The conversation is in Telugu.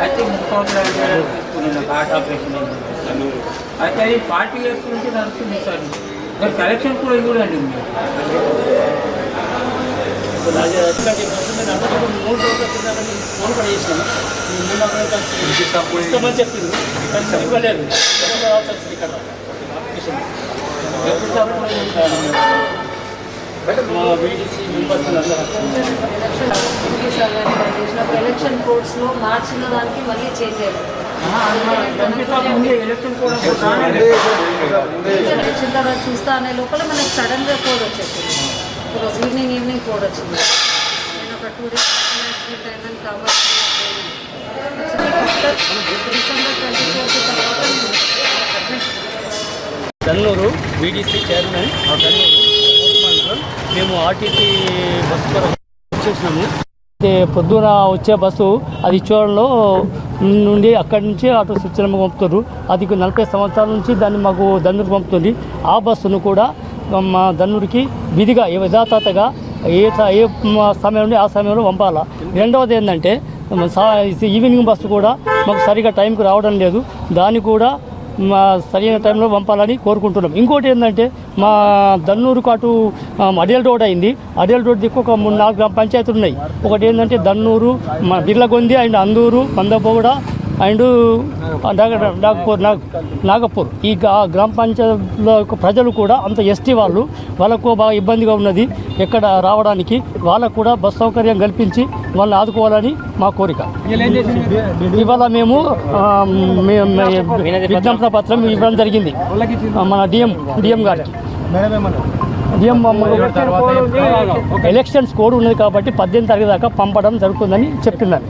సంవత్సరాల కింద తీసుకున్నాను నాకు హార్ట్ ఆపరేషన్ అయింది అయితే అది పార్టీ ఇయర్స్ నుంచి నడుస్తుంది సార్ మరి కలెక్షన్ కూడా చూడండి మీరు. మూడు రోజుల కింద ఫోన్ కూడా చేసాను మూడు వందల ఇస్తామని చెప్పింది కానీ సరే ఇవ్వలేదు. ఎక్కడ రావాల్సి వచ్చింది ఇక్కడ అప్లికేషన్ ఎప్పుడు తప్పుడు మా బీడీసీ మెంబర్స్ ఎలక్షన్ కోడ్స్లో మార్చిన దానికి మళ్ళీ చేంజ్ అయ్యారు ఎలక్షన్ తర్వాత చూస్తా అనే లోపల మనకి సడన్గా కోడ్ వచ్చేసింది ఈరోజు ఈవినింగ్ ఈవినింగ్ కోడ్ వచ్చింది నేను ఒక టూ డేస్ యాక్సిడెంట్ అయిందని కాబట్టి డిసెంబర్ ట్వంటీ ఫోర్త్ తర్వాత నేను బీడీసీ చైర్మన్ దన్నూరు ఓస్మాన్ మేము ఆర్టీసీ బస్సు కొరకు చేసినాము అయితే పొద్దున వచ్చే బస్సు అది చూడంలో నుండి అక్కడి నుంచి అటు సుచరమ పంపుతారు అది నలభై సంవత్సరాల నుంచి దాన్ని మాకు దన్నూరు పంపుతుంది. ఆ బస్సును కూడా మా దన్నూరికి విధిగా యథాతథగా ఏ ఏ సమయం నుండి ఆ సమయంలో పంపాలా. రెండవది ఏంటంటే ఈవినింగ్ బస్సు కూడా మాకు సరిగా టైంకి రావడం లేదు. దాన్ని కూడా మా సరైన టైంలో పంపాలని కోరుకుంటున్నాం. ఇంకోటి ఏంటంటే మా దన్నూరు కాటు అడియల్ రోడ్ అయింది. అడియల్ రోడ్ దిక్కు ఒక మూడు నాలుగు గ్రామ పంచాయతీలు ఉన్నాయి. ఒకటి ఏంటంటే దన్నూరు మా బిర్లగొంది అండ్ అందూరు పందపోగడ అండ్ నాగపూర్ నాగ నాగపూర్. ఈ గ్రామ పంచాయతీలో ప్రజలు కూడా అంత ఎస్టీ వాళ్ళు వాళ్ళకు బాగా ఇబ్బందిగా ఉన్నది ఎక్కడ రావడానికి. వాళ్ళకు కూడా బస్ సౌకర్యం కల్పించి వాళ్ళని ఆదుకోవాలని మా కోరిక. ఇవాళ మేము విజ్ఞాపన పత్రం ఇవ్వడం జరిగింది. మన డిఎం డిఎం గారికి డిఎం ఎలక్షన్స్ కోడ్ ఉన్నది కాబట్టి పద్దెనిమిది తారీఖు దాకా పంపడం జరుగుతుందని చెప్తున్నారు.